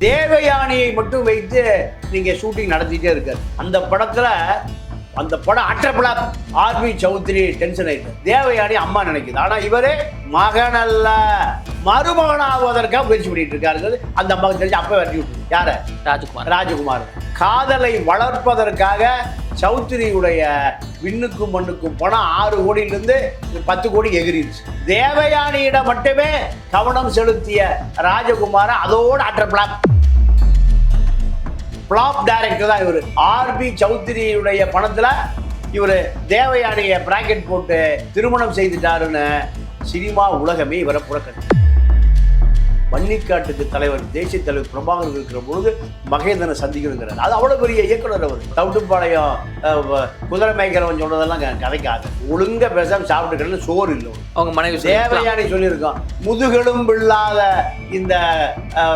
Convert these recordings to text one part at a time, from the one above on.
தேவயானியை மட்டும் வைத்து நீங்க ஷூட்டிங் நடத்திட்டே இருக்காரு. அந்த படத்துல அந்த படம் அட்டப்படா ஆர்பி சௌத்ரி டென்ஷன் ஆயிட்டு. தேவயானி அம்மா நினைக்குது. ஆனா இவரே மகன் அல்ல. மருமகன் ஆவதற்காக முயற்சி பண்ணிட்டு இருக்காரு அந்த அம்மாவுக்கு தெரிஞ்சு அப்ப விட்டு யார? ராஜ்குமார். ராஜகுமார். காதலை வளர்ப்பதற்காக சௌத்ரியுடைய விண்ணுக்கும் மண்ணுக்கும் பணம் ஆறு கோடியிலிருந்து பத்து கோடி எகிரிடுச்சு தேவயானியிடம் மட்டுமே கவனம் செலுத்திய ராஜகுமார அதோட அட்டர் பிளாப் பிளாப் டைரக்டர் தான் இவர் ஆர்பி சௌத்ரியுடைய பணத்தில் இவர் தேவயானியை பிராக்கெட் போட்டு திருமணம் செய்துட்டாருன்னு சினிமா உலகமே இவரை புறக்கணி வன்னிக்காட்டுக்கு தலைவர் தேசிய தலைவர் பிரபாகர் இருக்கிற பொழுது மகேந்திரனை சந்திக்கணுங்கிறார். அது அவ்வளவு பெரிய இயக்குனர் அவர். தவிட்டுப்பாளையம் குதிரை மேய்க்கிறவன் சொன்னதெல்லாம் க- கதைக்காது ஒழுங்கா பேசாம சாப்பிட்டு சோறு இல்லை. அவங்க மனைவி. தேவயானி சொல்லியிருக்கோம் முதுகெலும்பு இல்லாத இந்த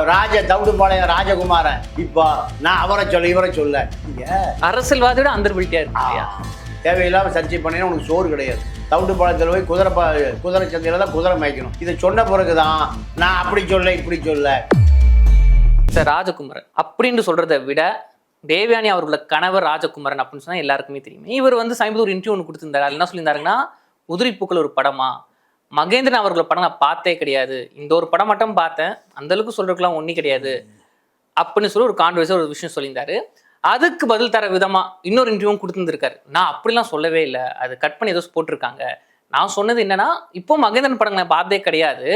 ராஜ தவிட்டுப்பாளையம் ராஜகுமாரன். இப்போ நான் அவரை சொல்ல இவரை சொல்ல. அரசியல்வாதியோட அந்தர்பிலிட்டியா இருக்கு இல்லையா? தேவையில்லாம சர்ச்சை பண்ணினா உனக்கு சோறு கிடையாது. தவிட்டுப்பாளையத்தில் போய் குதிரை ப குதிரை சந்தையில் தான் குதிரை மேய்க்கணும். இதை சொன்ன பிறகு தான் நான் அப்படி சொல்ல இப்படி சொல்ல. சார் ராஜகுமாரன். அப்படின்னு சொல்கிறத விட தேவயானி அவர்களோட கணவர் ராஜகுமாரன் அப்படின்னு சொன்னால் எல்லாருக்குமே தெரியும். இவர் வந்து சமீபத்தில் ஒரு இன்டர்வியூ ஒன்று கொடுத்துருந்தாரு என்ன சொல்லியிருந்தாருன்னா உதிரி பூக்கள் ஒரு படமா? மகேந்திரன் அவர்களோட படம் நான் பார்த்தே கிடையாது. இந்த ஒரு படம் மட்டும் பார்த்தேன். அந்த அளவுக்கு ஒன்றும் கிடையாது. அப்படின்னு சொல்லி ஒரு கான்ட்ரவர்சி ஒரு விஷயம் சொல்லியிருந்தாரு. அதுக்கு பதில் தர விதமாக இன்னொரு இன்டர்வியூவும் கொடுத்துருந்துருக்காரு. நான் அப்படிலாம் சொல்லவே இல்லை. அது கட் பண்ணி ஏதோ போட்டிருக்காங்க. நான் சொன்னது என்னன்னா இப்போ மகேந்திரன் படங்களை பார்த்தே கிடையாது.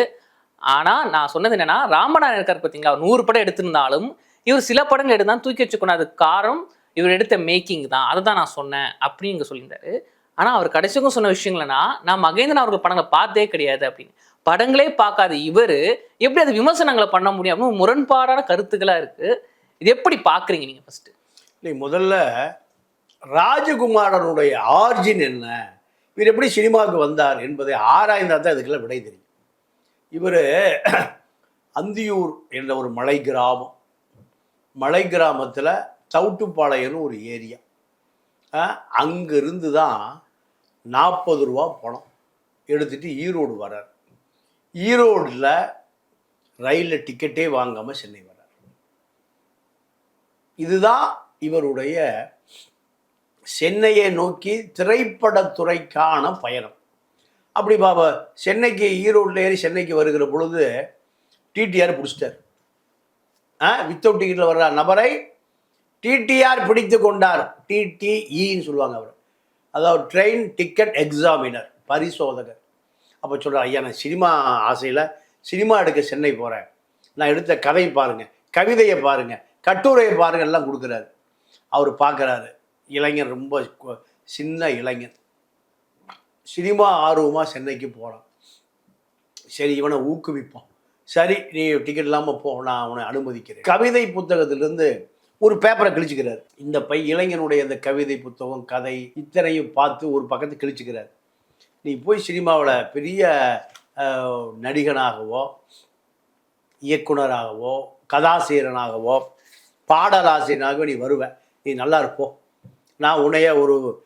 ஆனால் நான் சொன்னது என்னன்னா ராமநாதன் இருக்கார் பார்த்தீங்களா? அவர் நூறு படம் எடுத்திருந்தாலும் இவர் சில படங்கள் எடுத்தால் தூக்கி வச்சுக்கணும். அதுக்கு காரணம் இவர் எடுத்த மேக்கிங் தான். அதை தான் நான் சொன்னேன் அப்படின்னு இங்கே சொல்லியிருந்தாரு. ஆனால் அவர் கடைசிக்கும் சொன்ன விஷயங்கள்னா நான் மகேந்திரன் அவர்கள் படங்களை பார்த்தே கிடையாது அப்படின்னு. படங்களே பார்க்காத. இவர் எப்படி அது விமர்சனங்களை பண்ண முடியும் அப்படின்னு முரண்பாடான கருத்துக்களாக இருக்குது இது எப்படி பார்க்குறீங்க நீங்கள் ஃபஸ்ட்டு இல்லை முதல்ல ராஜகுமாரனுடைய ஆர்ஜின் என்ன? இவர் எப்படி சினிமாவுக்கு வந்தார் என்பதை ஆராய்ந்தால் தான் இதுக்கெல்லாம் விடை தெரியும். இவர் அந்தியூர் என்ற ஒரு மலை கிராமம். மலை கிராமத்தில் தவுட்டுப்பாளையம்னு ஒரு ஏரியா. அங்கிருந்து தான் நாற்பது ரூபா பணம் எடுத்துட்டு ஈரோடு வரார் ஈரோடில் ரயிலில் டிக்கெட்டே வாங்காமல் சென்னை வரார் இதுதான் இவருடைய சென்னையை நோக்கி திரைப்படத்துறைக்கான பயணம். அப்படி பாபா சென்னைக்கு ஈரோட்டில் ஏறி சென்னைக்கு வருகிற பொழுது டிடிஆர் பிடிச்சிட்டார். ஆ வித்தவுட் டிக்கெட்டில் வர்ற நபரை டிடிஆர் பிடித்து கொண்டார். டிடிஇன்னு சொல்லுவாங்க அவர். அதாவது ட்ரெயின் டிக்கெட் எக்ஸாமினர் பரிசோதகர். அப்போ சொல்கிறார் ஐயா நான் சினிமா ஆசையில் சினிமா எடுக்க சென்னை போகிறேன் நான் எடுத்த கதை பாருங்கள் கவிதையை பாருங்கள் கட்டுரையை பாருங்கள் எல்லாம் கொடுக்குறாரு. அவர் பார்க்குறாரு இளைஞர் ரொம்ப சின்ன இளைஞன் சினிமா ஆர்வமாக சென்னைக்கு போகிறான் சரி இவனை ஊக்குவிப்போம். சரி நீ டிக்கெட் இல்லாமல் போ நான் அவனை அனுமதிக்கிறேன். கவிதை புத்தகத்திலேருந்து ஒரு பேப்பரை கிழிச்சுக்கிறார். இந்த பை இளைஞனுடைய இந்த கவிதை புத்தகம் கதை இத்தனையும் பார்த்து ஒரு பக்கத்தை கிழிச்சுக்கிறார். நீ போய் சினிமாவில் பெரிய நடிகனாகவோ இயக்குனராகவோ கதாசிரியனாகவோ பாடலாசிரியனாகவோ நீ வருவேன் நீ நல்லா இருப்போ. நான் உன்னைய ஒரு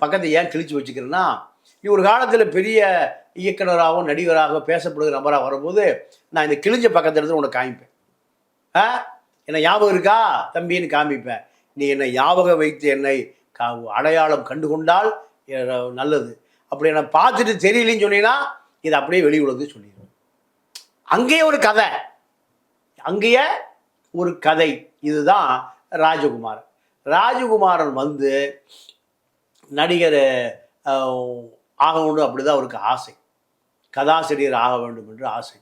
பக்கத்தை ஏன் கிழிச்சு வச்சுக்கிறேன்னா நீ ஒரு காலத்தில் பெரிய இயக்குனராகவும் நடிகராகவும் பேசப்படுகிற நபராக வரும்போது நான் இந்த கிழிஞ்ச பக்கத்தை எடுத்து உனக்கு காமிப்பேன். ஆ? என்னை ஞாபகம் இருக்கா? தம்பின்னு காமிப்பேன். நீ என்னை ஞாபகம் வைத்து என்னை கா அடையாளம் கண்டு கொண்டால் நல்லது. அப்படி என்னை பார்த்துட்டு தெரியலன்னு சொன்னீங்கன்னா இதை அப்படியே வெளி உலகத்துக்கு சொல்லிடுவேன். அங்கேயே ஒரு கதை. அங்கேயே ஒரு கதை. இதுதான் ராஜகுமாரன். ராஜகுமாரன் வந்து நடிகர் அஹ், அப்படி தான் அவருக்கு ஆசை. கதாசிரியர் ஆக வேண்டும் என்று ஆசை.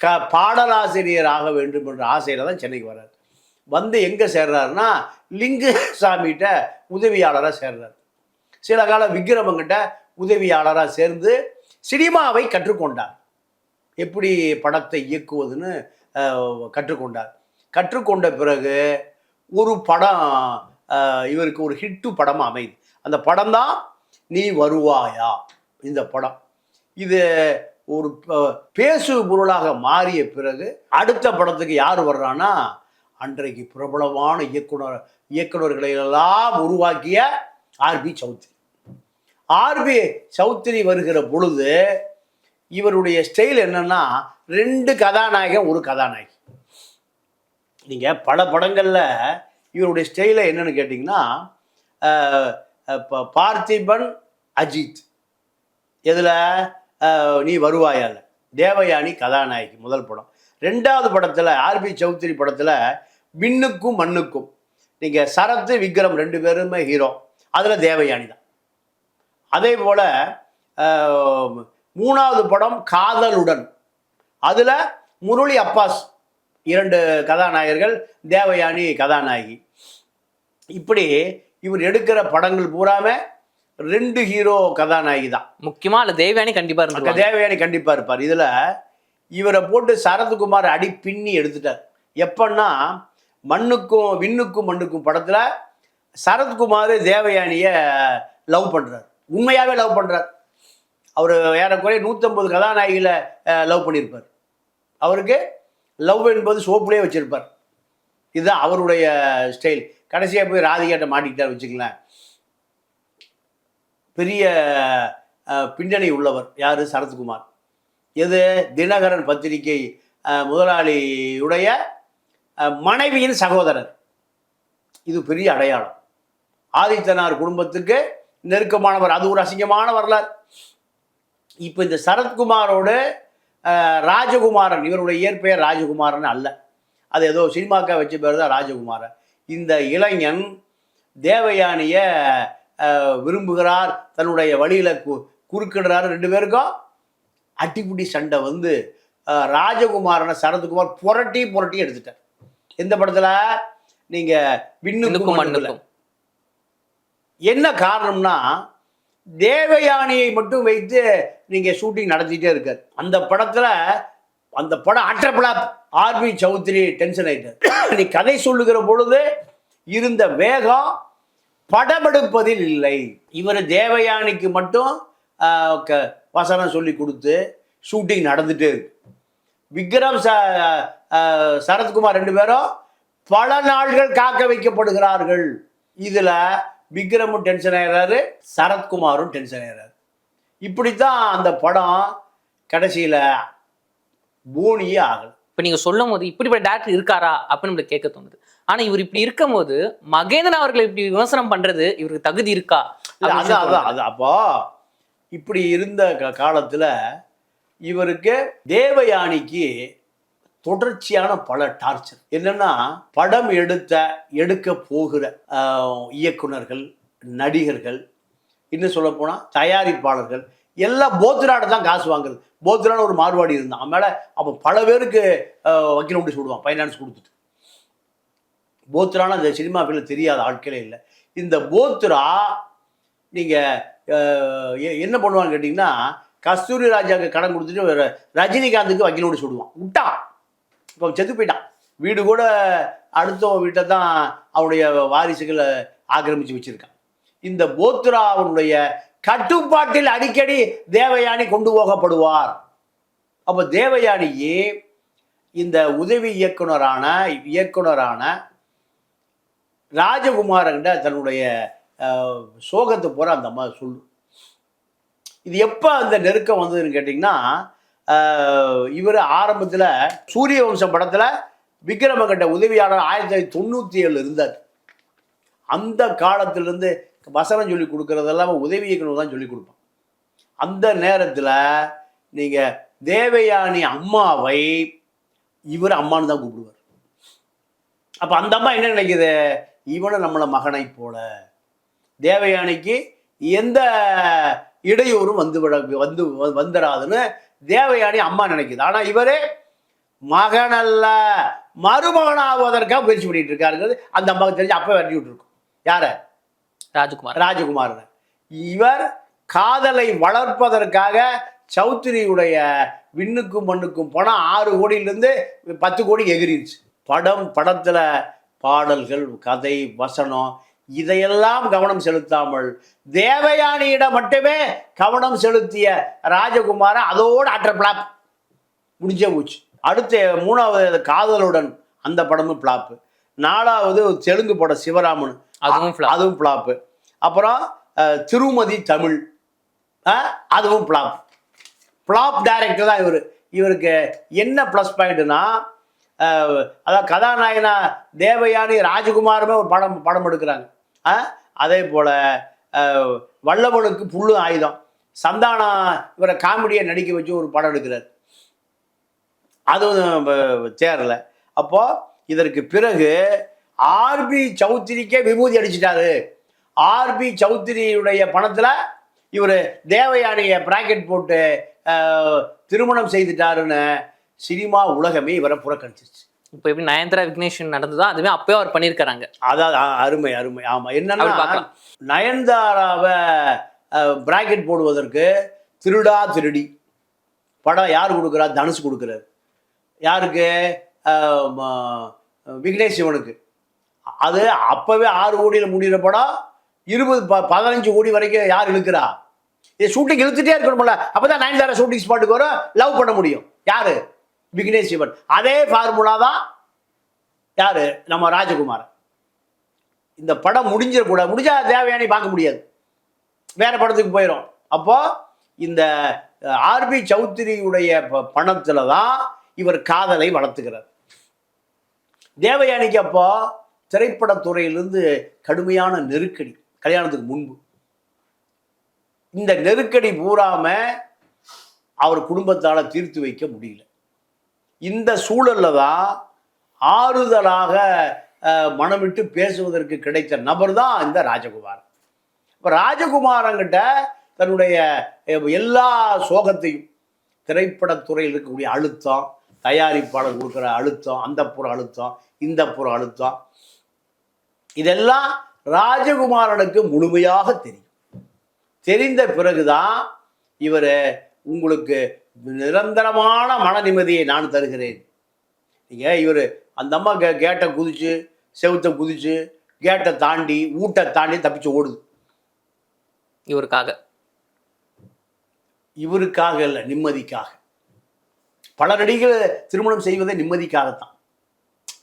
க பாடலாசிரியர் ஆக வேண்டும் என்ற ஆசையில் தான் சென்னைக்கு வர்றார். வந்து எங்கே சேர்றாருன்னா லிங்குசாமிகிட்ட உதவியாளராக சேர்றார். சில காலம் விக்ரமங்கிட்ட உதவியாளராக சேர்ந்து சினிமாவை கற்றுக்கொண்டார். எப்படி படத்தை இயக்குவதுன்னு கற்றுக்கொண்டார். கற்றுக்கொண்ட பிறகு ஒரு படம் இவருக்கு ஒரு ஹிட்டு படம் அமைது. அந்த படம் தான் நீ வருவாயா? இந்த படம். இது ஒரு பேசு பொருளாக மாறிய பிறகு அடுத்த படத்துக்கு யார் வர்றான்னா அன்றைக்கு பிரபலமான இயக்குனர் இயக்குனர்களை எல்லாம் உருவாக்கிய ஆர்பி சௌத்ரி. ஆர்பி சௌத்ரி வருகிற பொழுது இவருடைய ஸ்டைல் என்னன்னா ரெண்டு கதாநாயகன் ஒரு கதாநாயகி. நீங்கள் பல படங்களில் இவருடைய ஸ்டைலை என்னன்னு கேட்டிங்கன்னா ப- பார்த்திபன் அஜித். இதில் நீ வருவாயால். தேவயானி கதாநாயகி முதல் படம். ரெண்டாவது படத்தில் ஆர்பி சௌத்ரி படத்தில் மின்னுக்கும் மண்ணுக்கும். நீங்கள் சரத்து விக்ரம் ரெண்டு பேருமே ஹீரோ அதில் தேவயானி தான். அதே போல் மூணாவது படம் காதலுடன். அதில் முரளி அப்பாஸ். இரண்டு கதாநாயகர்கள் தேவயானி கதாநாயகி. இப்படி இவர் எடுக்கிற படங்கள் பூராமே ரெண்டு ஹீரோ கதாநாயகி தான். முக்கியமா அதுல தேவயானி கண்டிப்பா இருந்துருவாங்க. தேவயானி கண்டிப்பா இருப்பார். இதுல இவரை போட்டு சரத்குமார் அடி பின்னி எடுத்துட்டார். எப்பன்னா மண்ணுக்கும் விண்ணுக்கும் மண்ணுக்கும் படத்துல சரத்குமார் தேவயானிய லவ் பண்றார். உண்மையாவே லவ் பண்றார். அவர் ஏறக்குறைய நூற்றம்பது கதாநாயகியில லவ் பண்ணியிருப்பார். அவருக்கு லவ் என்பது சோப்புலேயே வச்சிருப்பார். இதுதான் அவருடைய ஸ்டைல் கடைசியாக போய் ராதிகாட்ட மாட்டிக்கிட்டார் வச்சுக்கலாம் பெரிய பின்னணி உள்ளவர் யார்? சரத்குமார். எது? தினகரன் பத்திரிகை முதலாளியுடைய மனைவியின் சகோதரர். இது பெரிய அடையாளம். ஆதித்தனார் குடும்பத்துக்கு நெருக்கமானவர். அது ஒரு அசிங்கமான வரலாறு. இப்போ இந்த சரத்குமாரோடு ராஜகுமாரன். இவருடைய இயற்பெயர் ராஜகுமாரன் அல்ல. அது ஏதோ சினிமாக்கா வச்ச பேர் தான் ராஜகுமாரன். இந்த இளைஞன் தேவயானிய விரும்புகிறார். தன்னுடைய வழியில கு குறுக்கிடுறாரு ரெண்டு பேருக்கும். அட்டிப்புட்டி சண்டை வந்து ராஜகுமாரனை சரத்குமார் புரட்டி புரட்டி எடுத்துட்டார். எந்த படத்துல? நீங்க விண்ணுக்கும் மண்ணுக்கும். என்ன காரணம்னா தேவயானியை மட்டும் வைத்து நீங்க ஷூட்டிங் நடத்திட்டே இருக்காரு. அந்த படத்துல அந்த படம் அட்டப்படா ஆர்பி சௌத்ரி டென்ஷன் ஆயிட்டார். நீ கதை சொல்லுகிற பொழுது இருந்த வேகம் படமெடுப்பதில் இல்லை. இவர் தேவயானிக்கு மட்டும் க- வசனம் சொல்லி கொடுத்து ஷூட்டிங் நடந்துட்டு இருக்கு. விக்ரம் ச சரத்குமார் ரெண்டு பேரும் பல நாள்கள் காக்க வைக்கப்படுகிறார்கள். இதில் விக்ரமும் டென்ஷன் ஆயிடுறாரு சரத்குமாரும் டென்ஷன் ஆயிடுறாரு. இப்படித்தான் அந்த படம் கடைசியில போனியே ஆகல. இப்ப நீங்க சொல்லும் போது இப்படிப்பட்ட டேரக்டர் இருக்காரா அப்படின்னு நம்மளுக்கு கேட்க தோணுது. ஆனா இவர் இப்படி இருக்கும்போது மகேந்திரன் அவர்களை இப்படி விமர்சனம் பண்றது இவருக்கு தகுதி இருக்கா? அப்படின்னு அதான் அது அப்போ இப்படி இருந்த காலத்துல இவருக்கு தேவயானிக்கு தொடர்ச்சியான பல டார்ச்சர் என்னன்னா படம் எடுத்த எடுக்க போகிற இயக்குனர்கள் நடிகர்கள் இன்னும் சொல்ல போனால் தயாரிப்பாளர்கள் எல்லாம் போத்ராட தான் காசு வாங்குறது. போத்ரான்னு ஒரு மாறுபாடு இருந்தான் அவன் அப்போ பல பேருக்கு வக்கீல் நோட்டீஸ் விடுவான் ஃபைனான்ஸ் கொடுத்துட்டு. போத்ரான அந்த சினிமா ஃபீல்டில் தெரியாத ஆட்களே இல்லை. இந்த போத்ரா நீங்கள் என்ன பண்ணுவான்னு கேட்டிங்கன்னா கஸ்தூரி ராஜாவுக்கு கடன் கொடுத்துட்டு ரஜினிகாந்துக்கு வக்கீல் நோட்டீஸ் விடுவான். விட்டா! இப்போ செத்து போயிட்டான். வீடு கூட அடுத்தவன் வீட்டை தான் அவனுடைய வாரிசுகளை ஆக்கிரமிச்சு வச்சிருக்கான். இந்த போத்ரா அவனுடைய கட்டுப்பாட்டில் அடிக்கடி தேவயானி கொண்டு போகப்படுவார். அப்போ தேவயானியே இந்த உதவி இயக்குனரான இயக்குனரான ராஜகுமாரங்கிட்ட தன்னுடைய சோகத்தை பூரா அந்த அம்மா சொல்லும். இது எப்போ அந்த நெருக்கம் வந்ததுன்னு கேட்டிங்கன்னா இவர் ஆரம்பத்தில் சூரிய வம்சம் படத்தில் விக்ரமகண்ட உதவியாளர் ஆயிரத்தி தொள்ளாயிரத்தி தொண்ணூற்றி ஏழில் இருந்தார். அந்த காலத்திலேருந்து வசனம் சொல்லி கொடுக்குறதெல்லாம் உதவி இயக்குனர் தான் சொல்லி கொடுப்பான். அந்த நேரத்தில் நீங்கள் தேவயானி அம்மாவை இவர் அம்மான்னு தான் கூப்பிடுவார். அப்போ அந்த அம்மா என்ன நினைக்குது? இவனை நம்மளை மகனை போல. தேவயானிக்கு எந்த இடையூறும் வந்து விட வந்து வ- வந்துடாதுன்னு தேவயானி அம்மா நினைக்குது. ஆனால் இவரே மகனல்ல மருமகனாவதற்காக முயற்சி பண்ணிட்டு இருக்காருங்கிறது அந்த அம்மாவுக்கு தெரிஞ்சு அப்போ வெட்டி விட்டுருக்கும். யாரை? ராஜ்குமார். ராஜகுமாரன் இவர் காதலை வளர்ப்பதற்காக சௌத்ரியுடைய விண்ணுக்கும் மண்ணுக்கும் பணம் ஆறு கோடியிலிருந்து பத்து கோடி எகிரிடுச்சு படம் படத்துல பாடல்கள் கதை வசனம் இதையெல்லாம் கவனம் செலுத்தாமல் தேவயானியிடம் மட்டுமே கவனம் செலுத்திய ராஜகுமாரன் அதோடு அற்ற பிளாப் முடிஞ்சே போச்சு. அடுத்து மூணாவது காதலுடன் அந்த படமும் பிளாப்பு நாலாவது தெலுங்கு படம் சிவராமன். அதுவும். அதுவும் ஃப்ளாப்பு அப்புறம் திருமதி தமிழ். அதுவும் ஃப்ளாப் ஃப்ளாப் டைரக்டர் தான் இவர். இவருக்கு என்ன ப்ளஸ் பாயிண்ட்னா அதாவது கதாநாயகனா தேவயானி ராஜகுமாருமே ஒரு படம் படம் எடுக்கிறாங்க. அதே போல வல்லவனுக்கு புல்லு ஆயுதம். சந்தானம் இவரை காமெடியை நடிக்க வச்சு ஒரு படம் எடுக்கிறார். அதுவும் சேரல. அப்போ இதற்கு பிறகு ஆர்பி சௌத்ரிக்கே விபூதி அடிச்சிட்டாரு. ஆர்பி சௌத்ரியுடைய பணத்துல இவர் தேவயானியை பிராக்கெட் போட்டு திருமணம் செய்துட்டாருன்னு சினிமா உலகமே இவரை புறக்கணிச்சிருச்சு இப்போ எப்படி நயன்தாரா விக்னேஷன் நடந்ததோ அதுவே அப்பவே அவர் பண்ணியிருக்காங்க அதாவது அருமை அருமை. ஆமா. அப்படி என்னன்னா. நயன்தாராவை பிராக்கெட் போடுவதற்கு திருடா திருடி. படம் யார் கொடுக்குறா? தனுஷ் கொடுக்குறாரு. யாருக்கு? விக்னேஷ் சிவனுக்கு. அது அப்பவே ஆறு கோடியில் முடிகிற படம் இருபது ப பதினஞ்சு கோடி வரைக்கும் யார் இழுக்கிறா? இது ஷூட்டிங் இழுத்துட்டே இருக்கணும்ல அப்பதான் நயன்தாரா ஷூட்டிங் ஸ்பாட்டுக்கு வரும். லவ் பண்ண முடியும். யாரு? விக்னேஷ் சிவன் அதே ஃபார்முலா தான் யார்? நம்ம ராஜகுமார் இந்த படம் முடிஞ்சிடக்கூடாது முடிஞ்சா தேவையானி பார்க்க முடியாது. வேற படத்துக்கு போயிடும் அப்போ இந்த ஆர்பி சௌத்ரியுடைய ப- தான் இவர் காதலை வளர்த்துக்கிறார். தேவயானிக்கு அப்போ திரைப்படத்துறையிலிருந்து கடுமையான நெருக்கடி கல்யாணத்துக்கு முன்பு. இந்த நெருக்கடி பூராம அவர் குடும்பத்தால் தீர்த்து வைக்க முடியல. இந்த சூழல்ல தான் ஆறுதலாக மனமிட்டு பேசுவதற்கு கிடைத்த நபர் தான் இந்த ராஜகுமார் இப்போ ராஜகுமாரங்கிட்ட தன்னுடைய எல்லா சோகத்தையும் திரைப்படத்துறையில் இருக்கக்கூடிய அழுத்தம் தயாரிப்பாளர் கொடுக்குற அழுத்தம் அந்த புற அழுத்தம் இந்த புற அழுத்தம் இதெல்லாம் ராஜகுமாரனுக்கு முழுமையாக தெரியும். தெரிந்த பிறகுதான் இவர் உங்களுக்கு நிரந்தரமான மன நிம்மதியை நான் தருகிறேன். நீங்கள் இவர் அந்த அம்மா கே கேட்டை குதிச்சு செவுத்தை குதிச்சு கேட்டை தாண்டி ஊட்டை தாண்டி தப்பிச்சு ஓடுது. இவருக்காக. இவருக்காக இல்லை நிம்மதிக்காக. பல நடிகள் திருமணம் செய்வதே நிம்மதிக்காகத்தான்.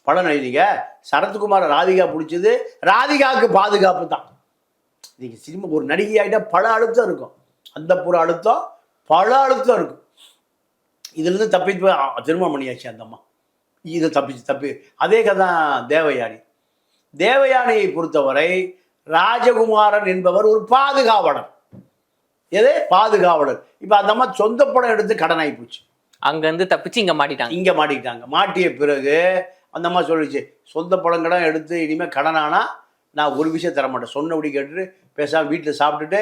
பல நடிகை சரத்குமார ராதிகா பிடிச்சது ராதிகாவுக்கு பாதுகாப்பு தான் இன்னைக்கு சினிமா ஒரு நடிகை ஆகிட்டா பல அழுத்தம் இருக்கும். அந்த புற அழுத்தம் பல அழுத்தம் இருக்கும். இதுலேருந்து தப்பித்து திருமணம் பண்ணியாச்சு அந்த அம்மா. இது தப்பிச்சு தப்பி அதே கதை தேவயானி. தேவயானியை பொறுத்தவரை ராஜகுமாரன் என்பவர் ஒரு பாதுகாவலர். எது? பாதுகாவலர். இப்போ அந்த அம்மா சொந்த படம் எடுத்து கடன் ஆகி போச்சு. அங்க இருந்து தப்பிச்சு இங்க மாட்டிட்டாங்க. இங்கே மாட்டிக்கிட்டாங்க மாட்டிய பிறகு அந்த அம்மா சொல்லிச்சு சொந்த படம் கடன் எடுத்து இனிமேல் கடனானா நான் ஒரு விஷயம் தர மாட்டேன் சொன்னபடி கேட்டுட்டு பேசாமல் வீட்டில் சாப்பிட்டுட்டு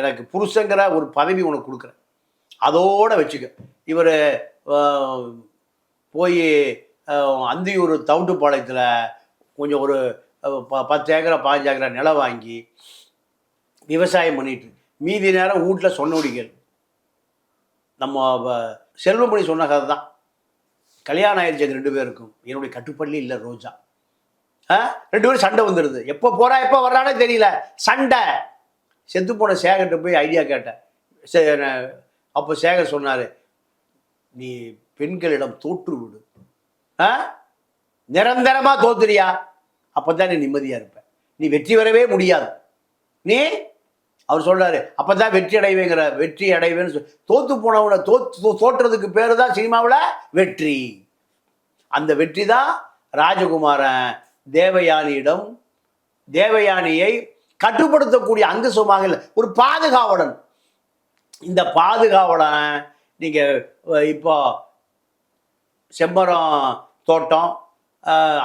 எனக்கு புருஷங்கிற ஒரு பதவி உனக்கு கொடுக்குறேன். அதோட வச்சுக்க. இவர் போய் அந்தியூர் தவுண்டுப்பாளையத்தில் கொஞ்சம் ஒரு ப பத்து ஏக்கரை பாஞ்சு ஏக்கரை நிலம் வாங்கி விவசாயம் பண்ணிட்டு மீதி நேரம் வீட்டில் சொன்னபடிகள் நம்ம செல்வமணி சொன்ன கதை தான் கல்யாணம் ஆயிடுச்சு அது ரெண்டு பேருக்கும். என்னுடைய கட்டுப்பள்ளி இல்லை ரோஜா. ஆ ரெண்டு பேரும் சண்டை வந்துடுது எப்போ போகிறா எப்போ வர்றானே தெரியல. சண்டை. செத்து போன சேகர்கிட்ட போய் ஐடியா கேட்டேன். சே அப்போ சேகர் சொன்னார் நீ பெண்களிடம் தோற்று விடு. ஆ? நிரந்தரமாக தோத்துறியா? அப்போ தான் நீ நிம்மதியாக இருப்ப. நீ வெற்றி வரவே முடியாது. நீ? அவர் சொன்னார் அப்போ தான் வெற்றி அடைவேங்கிற வெற்றி அடைவேன்னு சொல் தோத்து போனவனை தோத்து தோற்றுறதுக்கு பேர் தான் சினிமாவில் வெற்றி. அந்த வெற்றி தான் ராஜகுமாரன் தேவயானியிடம் தேவயானியை கட்டுப்படுத்தக்கூடிய அங்குசமாக இல்லை ஒரு பாதுகாவலன். இந்த பாதுகாவலன் நீங்க அஹ், இப்போ செம்மரம் தோட்டம்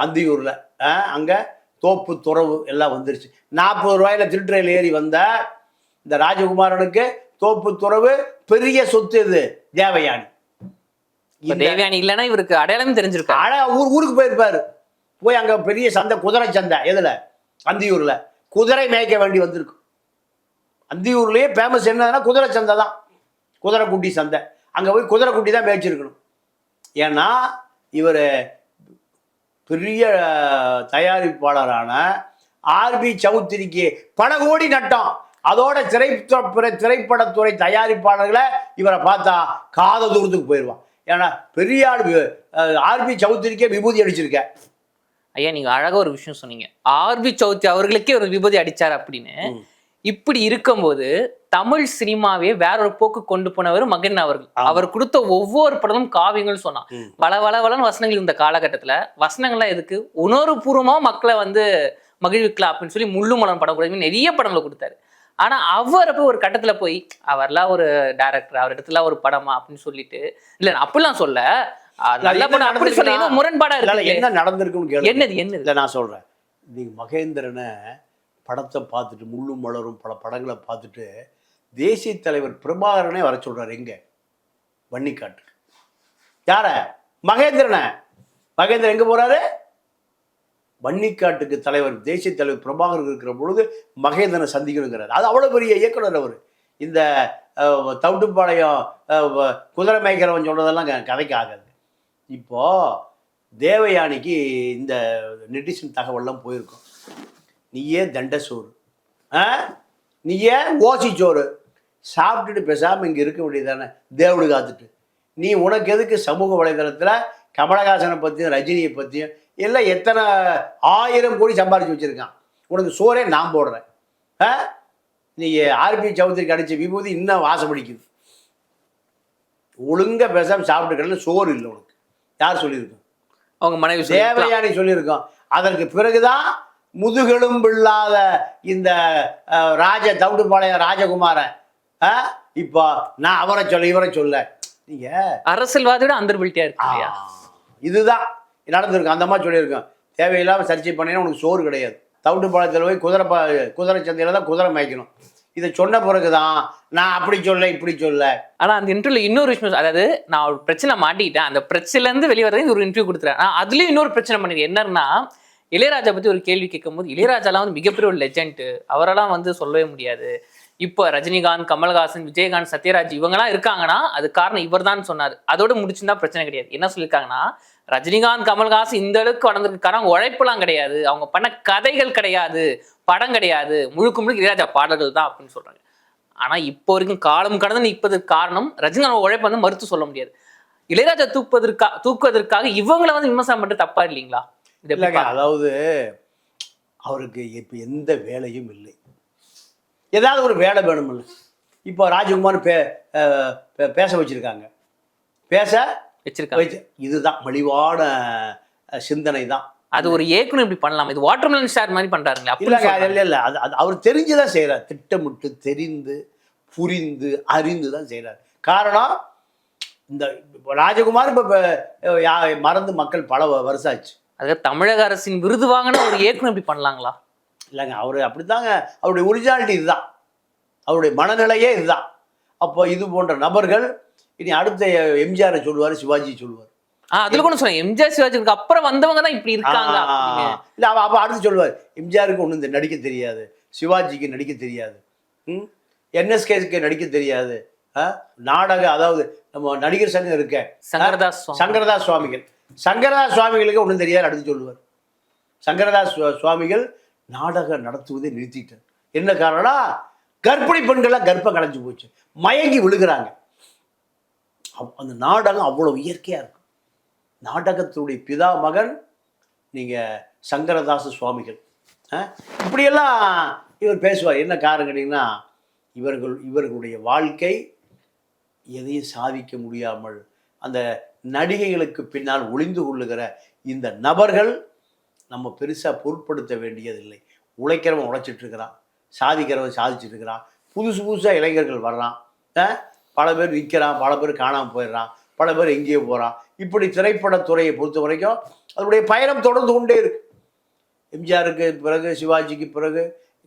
அந்தியூர்ல அஹ், அங்க தோப்பு துறவு எல்லாம் வந்துருச்சு. நாற்பது ரூபாயில திருட்டுறையில் ஏறி வந்த இந்த ராஜகுமாரனுக்கு தோப்பு துறவு பெரிய சொத்து இது தேவயானி. தேவயானி இல்லைன்னா இவருக்கு அடையாளமே தெரிஞ்சிருக்காரு அழ ஊர் ஊருக்கு போயிருப்பாரு. போய் அங்க பெரிய சந்தை குதிரை சந்தை எதுல? அந்தியூர்ல குதிரை மேய்க்க வேண்டி வந்திருக்கும் அந்தியூர்லயே ஃபேமஸ் என்னதுன்னா குதிரை சந்தை தான். குதிரை குட்டி சந்தை. அங்க போய் குதிரை குட்டி தான் மேய்ச்சிருக்கணும். ஏன்னா இவர் பெரிய தயாரிப்பாளரான ஆர்பி சௌத்ரிக்கு பல கோடி நட்டம். அதோட திரைப்பட திரைப்படத்துறை தயாரிப்பாளர்களை இவரை பார்த்தா காத தூரத்துக்கு போயிடுவான் ஏன்னா பெரிய ஆள் ஆர்பி சௌத்ரிக்கே விபூதி அடிச்சிருக்க. ஐயா நீங்க அழகா ஒரு விஷயம் சொன்னீங்க. ஆர்பி சௌத்ரி அவர்களுக்கே ஒரு விபதி அடிச்சார் அப்படின்னு. இப்படி இருக்கும்போது தமிழ் சினிமாவே வேற ஒரு போக்கு கொண்டு போனவர் மகன் அவர்கள். அவர் கொடுத்த ஒவ்வொரு படமும் காவியங்கள் சொன்னான். ம். வள வள வளன்னு வசனங்கள் இந்த காலகட்டத்துல வசனங்கள்லாம் எதுக்கு? உணர்வுபூர்வமா மக்களை வந்து மகிழ்விக்கலாம் அப்படின்னு சொல்லி முள்ளு மலம் படம் கூட நிறைய படங்களை கொடுத்தாரு. ஆனா அவர் போய் ஒரு கட்டத்துல போய் அவர்லாம் ஒரு டைரக்டர் அவர் இடத்துல ஒரு படமா அப்படின்னு சொல்லிட்டு இல்ல அப்படிலாம் சொல்ல. நல்ல படம் அப்படி சொல்ல முரண்பாடா இருக்கு. என்ன நடந்திருக்குன்னு என்னது என்னது? நான் சொல்கிறேன் நீங்க மகேந்திரனை படத்தை பார்த்துட்டு முள்ளும் மலரும் பல படங்களை பார்த்துட்டு தேசிய தலைவர் பிரபாகரனே வர சொல்கிறார் எங்கே? வன்னிக்காட்டு யார? மகேந்திரனை. மகேந்திரன் எங்கே போகிறாரு வன்னிக்காட்டுக்கு தலைவர் தேசிய தலைவர் பிரபாகரன் இருக்கிற பொழுது மகேந்திரனை சந்திக்கணுங்கிறார். அது அவ்வளோ பெரிய இயக்குனர் அவர். இந்த தவுட்டுப்பாளையம் குதிரை மேய்க்கிறவன் சொல்கிறதெல்லாம் கதைக்கு ஆகாது. இப்போது தேவயானிக்கு இந்த நெட்டிசன் தகவல்லாம் போயிருக்கும். நீயே தண்டசோறு ஆ? நீயே ஓசி சோறு? சாப்பிட்டுட்டு பேசாமல் இங்கே இருக்க வேண்டியதானே தேவடு காத்துட்டு. நீ உனக்கு எதுக்கு சமூக வலைதளத்தில் கமலஹாசனை பற்றியும் ரஜினியை பற்றியும் எல்லாம் எத்தனை ஆயிரம் கோடி சம்பாரிச்சு வச்சுருக்கான்? உனக்கு சோறே நான் போடுறேன். ஆ? நீ ஆர்பி சௌத்ரிக்கு அடித்த விபூதி இன்னும் வாசப்படிக்குது ஒழுங்கா பேசாமல் சாப்பிட்டு கிடல சோறு இல்லை உனக்கு. யார் சொல்லியிருக்கோம்? அவங்க மனைவி. தேவயானி சொல்லியிருக்கோம் அதற்கு பிறகுதான் முதுகெலும்பு இல்லாத இந்த ராஜ தவிடுபாளையம் ராஜகுமாரன் அஹ், இப்போ நான் அவரை சொல்ல இவரை சொல்ல. நீங்க அரசியல்வாதியோட அந்தர்பிலிட்டியா இருக்கு ஆ, இதுதான் நடந்திருக்கும் அந்த மாதிரி சொல்லியிருக்கோம் தேவையில்லாம சர்ச்சை பண்ணினா உனக்கு சோறு கிடையாது. தவிட்டுப்பாளையத்தில் போய் குதிரை பா குதிரை சந்தையில் தான் குதிரை மேய்க்கணும். இதை சொன்ன பிறகுதான் நான் அப்படி சொல்ல இப்படி சொல்ல. ஆனா அந்த இன்டர்வியூல இன்னொரு விஷயம் அதாவது நான் ஒரு பிரச்சனை மாட்டிக்கிட்டேன். அந்த பிரச்சனைல இருந்து வெளியே வரதுக்கு ஒரு இன்டர்வியூ கொடுத்துறேன் அதுலயும் இன்னொரு பிரச்சனை பண்ணிருக்கேன் என்னன்னா இளையராஜா பத்தி ஒரு கேள்வி கேட்கும்போது இளையராஜாலாம் வந்து மிகப்பெரிய ஒரு லெஜண்ட் அவரெல்லாம் வந்து சொல்லவே முடியாது. இப்போ ரஜினிகாந்த் கமல்ஹாசன் விஜயகாந்த் சத்யராஜ் இவங்கெல்லாம் இருக்காங்கன்னா அது காரணம் இவர்தான் சொன்னார். அதோட முடிச்சிருந்தா பிரச்சனை கிடையாது. என்ன சொல்லியிருக்காங்கன்னா ரஜினிகாந்த் கமல்ஹாசன் இந்த அளவுக்கு வளர்ந்துருக்கு காரணம் உழைப்புலாம் கிடையாது. அவங்க பண்ண கதைகள் கிடையாது. படம் கிடையாது. முழுக்க முழுக்க இளையராஜா பாடல்கள் தான் அப்படின்னு சொல்றாங்க. ஆனா இப்போ வரைக்கும் காலம் கடந்து நிற்பதற்கு காரணம் ரஜினிகாந்த் உழைப்பு வந்து மறுத்து சொல்ல முடியாது. இளையராஜா தூக்குவதற்கா தூக்குவதற்காக இவங்களை வந்து விமர்சனம் பண்ணுறது தப்பா இல்லைங்களா? இல்லைங்க அதாவது அவருக்கு இப்போ எந்த வேலையும் இல்லை. ஏதாவது ஒரு வேலை வேணுமில்ல இப்போ ராஜகுமார் பே பேச வச்சிருக்காங்க. பேச வச்சிருக்காங்க. வச்சு இதுதான் மலிவான சிந்தனை தான். அது ஒரு ஏக்குன்னு இப்படி பண்ணலாம்? இது வாட்டர்மெலன் ஸ்டார் மாதிரி அது சொல்றாங்க. இல்லை இல்லை அது அது அவர் தெரிஞ்சுதான் செய்கிறார் திட்டமிட்டு தெரிந்து புரிந்து அறிந்து தான் செய்கிறார் காரணம் இந்த ராஜகுமார் இப்போ மறந்து மக்கள் பல வருஷம் ஆச்சு. அதுக்கு தமிழக அரசின் விருது வாங்கின ஒரு ஏக்குன்னு இப்படி பண்ணலாங்களா? இல்லைங்க அவர் அப்படித்தாங்க. அவருடைய ஒரிஜினாலிட்டி இதுதான். அவருடைய மனநிலையே இதுதான். அப்போ இது போன்ற நபர்கள் இனி அடுத்த எம்ஜிஆரை சொல்லுவார் சிவாஜி சொல்லுவார். அதுல கூட சொன்னேன் எம்ஜிஆர் சிவாஜிக்கு அப்புறம் வந்தவங்க தான் இப்படி இருக்காங்க. இல்லை அவ அப்போ அடுத்து சொல்லுவார். எம்ஜிஆருக்கு ஒன்றும் இந்த நடிக்க தெரியாது. சிவாஜிக்கு நடிக்க தெரியாது. ம்? என்எஸ்கேக்கு நடிக்க தெரியாது? நாடக அதாவது நம்ம நடிகர் சங்கம் இருக்க சங்கரதாஸ். சங்கரதாஸ் சுவாமிகள். சங்கரதாஸ் சுவாமிகளுக்கு ஒன்றும் தெரியாது அடுத்து சொல்லுவார். சங்கரதாஸ் சுவாமிகள் நாடகம் நடத்துவதை நிறுத்திட்டார். என்ன காரணம்னா கர்ப்பிணி பெண்கள்லாம் கர்ப்பம் கலைஞ்சு போச்சு. மயங்கி விழுகிறாங்க. அந்த நாடகம் அவ்வளோ இயற்கையாக இருக்கும் நாடகத்தினுடைய பிதா மகன் நீங்கள் சங்கரதாச சுவாமிகள். ஆ? இப்படியெல்லாம் இவர் பேசுவார். என்ன காரணம் கேட்டிங்கன்னா இவர்கள் இவர்களுடைய வாழ்க்கை எதையும் சாதிக்க முடியாமல் அந்த நடிகைகளுக்கு பின்னால் ஒளிந்து கொள்ளுகிற இந்த நபர்கள் நம்ம பெருசாக பொருட்படுத்த வேண்டியதில்லை. உழைக்கிறவன் உழைச்சிட்டு இருக்கிறான் சாதிக்கிறவன் சாதிச்சிட்டு இருக்கிறான் புதுசு புதுசாக இளைஞர்கள் வர்றான். பல பேர் நிற்கிறான் பல பேர் காணாமல் போயிடுறான். பல பேர் எங்கேயோ போகிறான் இப்படி திரைப்படத்துறையை பொறுத்த வரைக்கும் அதனுடைய பயணம் தொடர்ந்து கொண்டே இருக்கு. எம்ஜிஆருக்கு பிறகு சிவாஜிக்கு பிறகு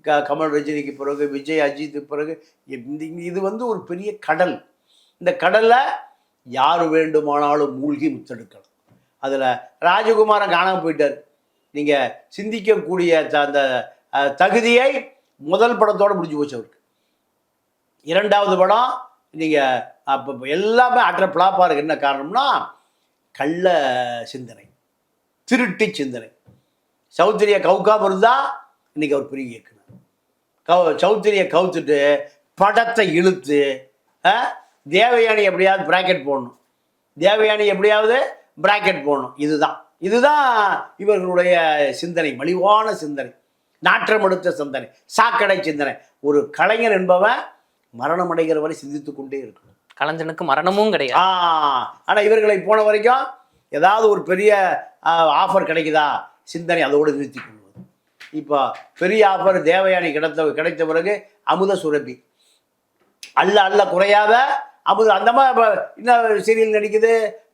க கமல் ரஜினிக்கு பிறகு விஜய் அஜித்துக்கு பிறகு இந்த இது வந்து ஒரு பெரிய கடல். இந்த கடலை யார் வேண்டுமானாலும் மூழ்கி முத்தெடுக்கலாம். அதில் ராஜகுமாரன் காணாமல் போயிட்டார். நீங்கள் சிந்திக்கக்கூடிய த- அந்த தகுதியை முதல் படத்தோடு முடிஞ்சு போச்சு அவருக்கு. இரண்டாவது படம் நீங்கள் அப்போ எல்லாமே அற்ற பிளாப்பாக இருக்கு. என்ன காரணம்னா கள்ள சிந்தனை. திருட்டு சிந்தனை. சௌத்திரிய கவுக்காம இருந்தால் இன்றைக்கி அவர் பெரிய இயக்குனர். கவு சௌத்திரிய கவுத்துட்டு படத்தை இழுத்து தேவயானி எப்படியாவது பிராக்கெட் போடணும். தேவயானி எப்படியாவது பிராக்கெட் போடணும். இதுதான். இதுதான் இவர்களுடைய சிந்தனை மலிவான சிந்தனை நாற்றம் எடுத்த சிந்தனை சாக்கடை சிந்தனை. ஒரு கலைஞர் என்பவன் மரணம் அடைகிற வரை சிந்தித்து கொண்டே இருக்கணும். கலைஞனுக்கு மரணமும் கிடையாது. ஆனால் இவர்களை போன வரைக்கும் ஏதாவது ஒரு பெரிய ஆஃபர் கிடைக்குதா? சிந்தனை அதோடு நிறுத்தி கொள்வது. இப்போ பெரிய ஆஃபர் தேவயானி கிடைத்த கிடைத்த பிறகு அமுத சுரபி. அல்ல அல்ல குறையாத அமுத அந்த மாதிரி இப்போ இன்னும் சீரியல் நடிக்குது?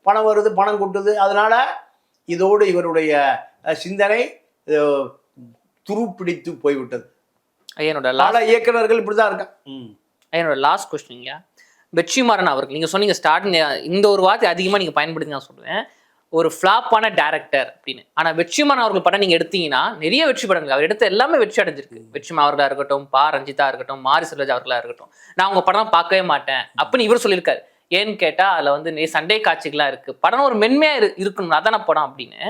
பணம் வருது பணம் கொட்டுது. அதனால இதோடு இவருடைய சிந்தனை துருப்பிடித்து போய்விட்டது. ஐயனோட லா பல இயக்குனர்கள் இப்படி தான் இருக்கான் ம். என்னோட லாஸ்ட் கொஸ்டின்யா வெற்றிமாறன் அவர்கள் நீங்கள் சொன்னீங்க ஸ்டார்டிங் இந்த ஒரு வார்த்தை அதிகமாக நீங்கள் பயன்படுத்தி நான் சொல்லுவேன் ஒரு ஃப்ளாப்பான டேரக்டர் அப்படின்னு. ஆனால் வெற்றிமாறன் அவர்கள் படம் நீங்கள் எடுத்தீங்கன்னா நிறைய வெற்றி படங்கள். அவர் எடுத்த எல்லாமே வெற்றி அடைஞ்சிருக்கு. வெற்றிமா அவர்களாக இருக்கட்டும் பா. ரஞ்சிதா இருக்கட்டும் மாரி செல்வராஜ் அவர்களாக இருக்கட்டும். நான் உங்கள் படம் பார்க்கவே மாட்டேன் அப்படின்னு இவர் சொல்லியிருக்காரு. ஏன்னு கேட்டால் அதில் வந்து நிறைய சண்டை காட்சிகளாக இருக்குது படம் ஒரு மென்மையாக இரு இருக்கணும். அதான படம் அப்படின்னு.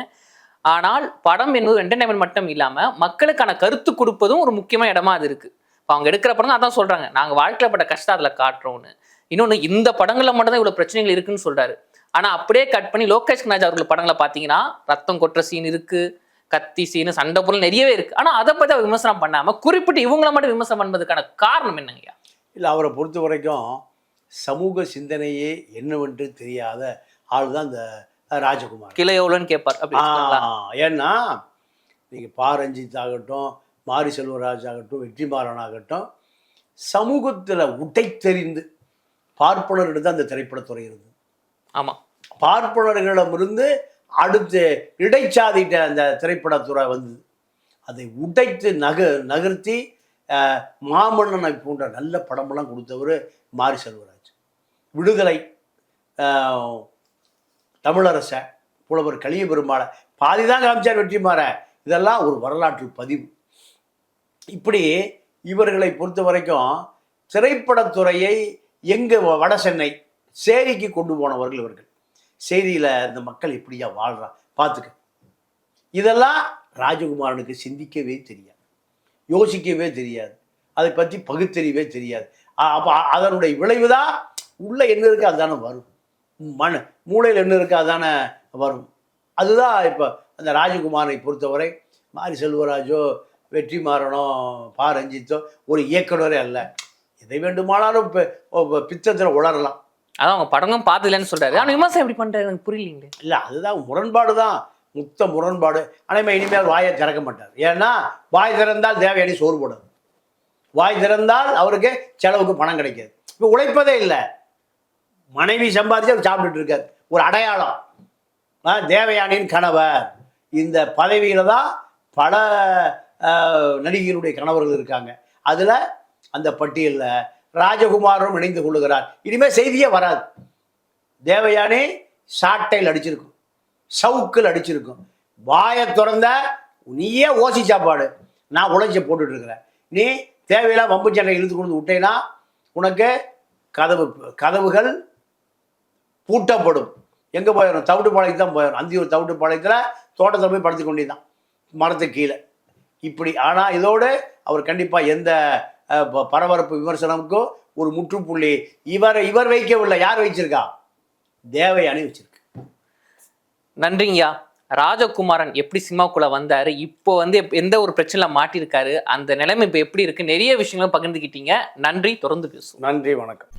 ஆனால் படம் என்பது என்டர்டைன்மெண்ட் மட்டும் இல்லாமல் மக்களுக்கான கருத்து கொடுப்பதும் ஒரு முக்கியமான இடமா அது இருக்குது இப்போ அவங்க எடுக்கிற படம் அதான் சொல்கிறாங்க நாங்கள் வாழ்க்கையில் பட்ட கஷ்டம் அதில் காட்டுறோம்னு. இன்னொன்று இந்த படங்களில் மட்டும்தான் இவ்வளோ பிரச்சனைகள் இருக்குன்னு சொல்கிறாரு ஆனால் அப்படியே கட் பண்ணி லோகேஷ் கனாஜ் அவர்கள் படங்களை பார்த்தீங்கன்னா ரத்தம் கொட்டுற சீன் இருக்குது கத்தி சீனு சண்டை பொருள் நிறையவே இருக்குது ஆனால் அதை பற்றி அவர் விமர்சனம் பண்ணாமல் குறிப்பிட்டு இவங்கள மட்டும் விமர்சனம் பண்ணுறதுக்கான காரணம் என்னங்கய்யா? இல்லை அவரை பொறுத்த வரைக்கும் சமூக சிந்தனையே என்னவென்று தெரியாத ஆள் தான் இந்த ராஜகுமார். கிளை எவ்வளோன்னு கேட்பார் ஏன்னா நீங்கள் பா. ரஞ்சித் ஆகட்டும் மாரி செல்வராஜ் ஆகட்டும் வெற்றிமாறன் ஆகட்டும் சமூகத்தில் உடைத்தெறிந்து பார்ப்பனரிடம் தான் அந்த திரைப்படத்துறை இருந்தது. ஆமா. பார்ப்பனர்களிடமிருந்து அடுத்து இடைச்சாதிட்ட அந்த திரைப்படத்துறை வந்தது. அதை உடைத்து நக நகர்த்தி மாமன்னனை போன்ற நல்ல படமெல்லாம் கொடுத்தவர் மாரி செல்வராஜ். விடுதலை தமிழரச புலவர் கலிய பெருமாளை பாதி தான் காமிச்சார் வெற்றிமாற. இதெல்லாம் ஒரு வரலாற்று பதிவு. இப்படி இவர்களை பொறுத்த வரைக்கும் திரைப்படத்துறையை எங்கே வட சென்னை சேரிக்கு கொண்டு போனவர்கள் இவர்கள். செய்தியில் இந்த மக்கள் இப்படியா வாழ்கிறான் பார்த்துக்க. இதெல்லாம் ராஜகுமாரனுக்கு சிந்திக்கவே தெரியாது. யோசிக்கவே தெரியாது. அதை பற்றி பகுத்தறிவே தெரியாது. அப்போ அதனுடைய விளைவு தான் உள்ளே என்ன இருக்கு அதுதானே வரும். மண் மூளையில் என்ன இருக்கு அதுதானே வரும். அதுதான் இப்போ அந்த ராஜகுமாரனை பொறுத்தவரை மாரி செல்வராஜோ வெற்றிமாறனோ பா ரஞ்சித்தோ ஒரு இயக்குனரே அல்ல. எதை வேண்டுமானாலும் பித்தத்தில் உளரலாம். அதான் அவங்க படமும் பார்த்ததில்லன்னு சொல்றாரு. ஆனால் விமர்சனம் எப்படி பண்றாரு? எனக்கு புரியலீங்களே. இல்லை அதுதான் முரண்பாடு தான். முத்த முரண்பாடு. ஆனால் இனிமேல் வாயை திறக்க மாட்டார். ஏன்னா வாய் திறந்தால் தேவையானி சோறு போடாது. வாய் திறந்தால் அவருக்கு செலவுக்கு பணம் கிடைக்காது. இப்போ உழைப்பதே இல்லை. மனைவி சம்பாதிச்சு அவர் சாப்பிட்டுட்டு இருக்கார். ஒரு அடையாளம். ஆ, தேவயானின் கணவர். இந்த பதவியில் தான் பல நடிகருடைய கணவர்கள் இருக்காங்க. அதில் அந்த பட்டியலில் ராஜகுமாரும் இணைந்து கொள்ளுகிறார். இனிமேல் செய்தியே வராது. தேவயானி சாட்டையில் அடிச்சிருக்கும். சவுக்கில் அடிச்சிருக்கும். வாயை திறந்த நீயே ஓசி சாப்பாடு நான் உழைச்சி போட்டுட்டு இருக்கிறேன் நீ தேவையில்லாம் வம்பு சண்டை இழுத்து கொண்டு விட்டேன்னா உனக்கு கதவு கதவுகள் பூட்டப்படும். எங்கே போயிடும் தவிட்டு பாளையத்து தான் போயிடும் அந்தியூர் தவிட்டுப்பாளையத்தில் தோட்டத்தில் போய் படுத்து கொண்டிருந்தான். மரத்துக்கு கீழே. இப்படி. ஆனால் இதோடு அவர் கண்டிப்பாக எந்த பரபரப்பு விமர்சனமுக்கும் ஒரு முற்றுப்புள்ளி. இவர் இவர் வைக்கவில்லை. யார் வச்சிருக்கா? தேவயானி வச்சிருக்கு. நன்றிங்கய்யா. ராஜகுமாரன் எப்படி சினிமாக்குள்ள வந்தாரு? இப்போ வந்து எப்- எந்த ஒரு பிரச்சனையில மாட்டியிருக்காரு அந்த நிலைமை இப்போ எப்படி இருக்கு? நிறைய விஷயங்களும் பகிர்ந்துக்கிட்டீங்க நன்றி. தொடர்ந்து பேசுவோம். நன்றி வணக்கம்.